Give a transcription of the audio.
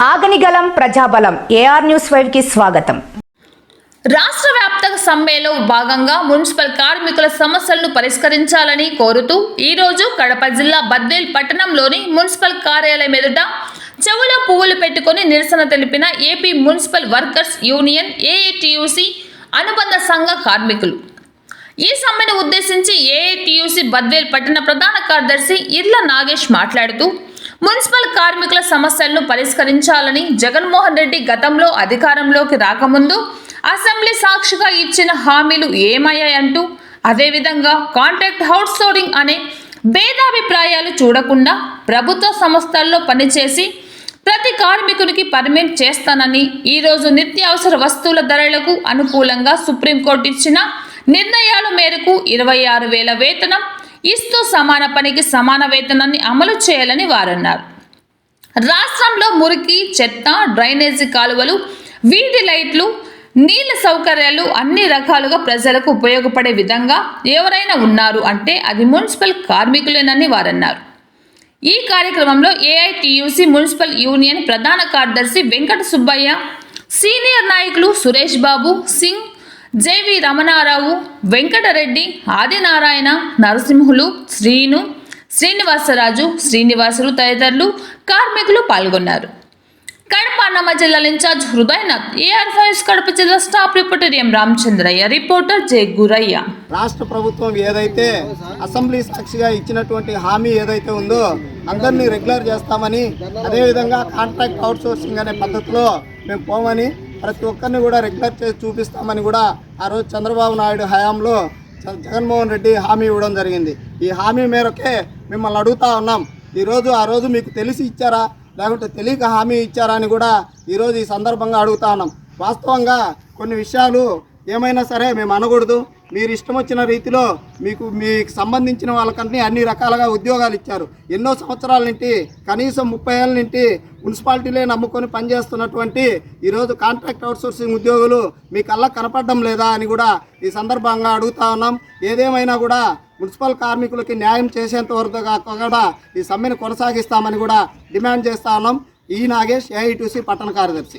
ఆగనిగలం ప్రజాబలం AR news ఫైవ్కి స్వాగతం. రాష్ట్ర వ్యాప్త సమ్మెలో భాగంగా మున్సిపల్ కార్మికుల సమస్యలను పరిష్కరించాలని కోరుతూ ఈ రోజు కడప జిల్లా బద్వేల్ పట్టణంలోని మున్సిపల్ కార్యాలయం ఎదుట చెవులో పువ్వులు పెట్టుకుని నిరసన తెలిపిన AP municipal workers union AATUC అనుబంధ సంఘ కార్మికులు. ఈ సమ్మెను ఉద్దేశించి ఏఐటియుసి బద్వేల్ పట్టణ ప్రధాన కార్యదర్శి ఇర్ల నాగేష్ మాట్లాడుతూ మున్సిపల్ కార్మికుల సమస్యలను పరిష్కరించాలని జగన్మోహన్ రెడ్డి గతంలో అధికారంలోకి రాకముందు అసెంబ్లీ సాక్షిగా ఇచ్చిన హామీలు ఏమయ్యాయంటూ అదేవిధంగా కాంట్రాక్ట్ అవుట్సోర్సింగ్ అనే భేదాభిప్రాయాలు చూడకుండా ప్రభుత్వ సంస్థల్లో పనిచేసి ప్రతి కార్మికునికి పర్మిట్ చేస్తానని ఈరోజు నిత్యావసర వస్తువుల ధరలకు అనుకూలంగా సుప్రీంకోర్టు ఇచ్చిన నిర్ణయాల మేరకు ఇరవై ఆరు వేల వేతనం ఇస్తూ సమాన పనికి సమాన వేతనాన్ని అమలు చేయాలని వారన్నారు. రాష్ట్రంలో మురికి చెత్త డ్రైనేజీ కాలువలు వీధి లైట్లు నీళ్ళ సౌకర్యాలు అన్ని రకాలుగా ప్రజలకు ఉపయోగపడే విధంగా ఎవరైనా ఉన్నారు అంటే అది మున్సిపల్ కార్మికులేనని వారన్నారు. ఈ కార్యక్రమంలో ఏఐటియుసి మున్సిపల్ యూనియన్ ప్రధాన కార్యదర్శి వెంకట సుబ్బయ్య సీనియర్ నాయకులు సురేష్ బాబు సింగ్ జేవి రమణారావు వెంకటరెడ్డి ఆదినారాయణ నరసింహులు శ్రీను శ్రీనివాసరాజు శ్రీనివాసులు తదితరులు కార్మికులు పాల్గొన్నారు. కడప అన్నమ జిల్లాల incharge Hridaynath AR fives Kadapa జిల్లా staff reporter M Ramachandraiah reporter J Gurayya. రాష్ట్ర ప్రభుత్వం ఏదైతే అసెంబ్లీ సాక్షిగా ఇచ్చినటువంటి హామీ ఏదైతే ఉందో అందరినీ రెగ్యులర్ చేస్తామని అదేవిధంగా కాంట్రాక్ట్ అవుట్సోర్సింగ్ అనే పద్ధతిలో మేము పోమని ప్రతి ఒక్కరిని కూడా రెగ్యులర్ చేసి చూపిస్తామని కూడా ఆ రోజు చంద్రబాబు నాయుడు హయాంలో జగన్మోహన్ రెడ్డి హామీ ఇవ్వడం జరిగింది. ఈ హామీ మేరకే మిమ్మల్ని అడుగుతా ఉన్నాం. ఈరోజు ఆ రోజు మీకు తెలిసి ఇచ్చారా? లేకుంటే తెలియక హామీ ఇచ్చారా అని కూడా ఈరోజు ఈ సందర్భంగా అడుగుతా ఉన్నాం. వాస్తవంగా కొన్ని విషయాలు ఏమైనా సరే మేము అనకూడదు. మీరు ఇష్టం వచ్చిన రీతిలో మీకు మీకు సంబంధించిన వాళ్ళకంటే అన్ని రకాలుగా ఉద్యోగాలు ఇచ్చారు. ఎన్నో సంవత్సరాల నుండి కనీసం ముప్పై ఏళ్ళ నుండి మున్సిపాలిటీలే నమ్ముకొని పనిచేస్తున్నటువంటి ఈరోజు కాంట్రాక్ట్ అవుట్సోర్సింగ్ ఉద్యోగులు మీ కళ్ళ కనపడడం లేదా అని కూడా ఈ సందర్భంగా అడుగుతా ఉన్నాం. ఏదేమైనా కూడా మున్సిపల్ కార్మికులకి న్యాయం చేసేంత వరకు కాకుండా ఈ సమ్మెను కొనసాగిస్తామని కూడా డిమాండ్ చేస్తా ఉన్నాం. ఈ నాగేష్ ఏఐటీసీ పట్టణ కార్యదర్శి.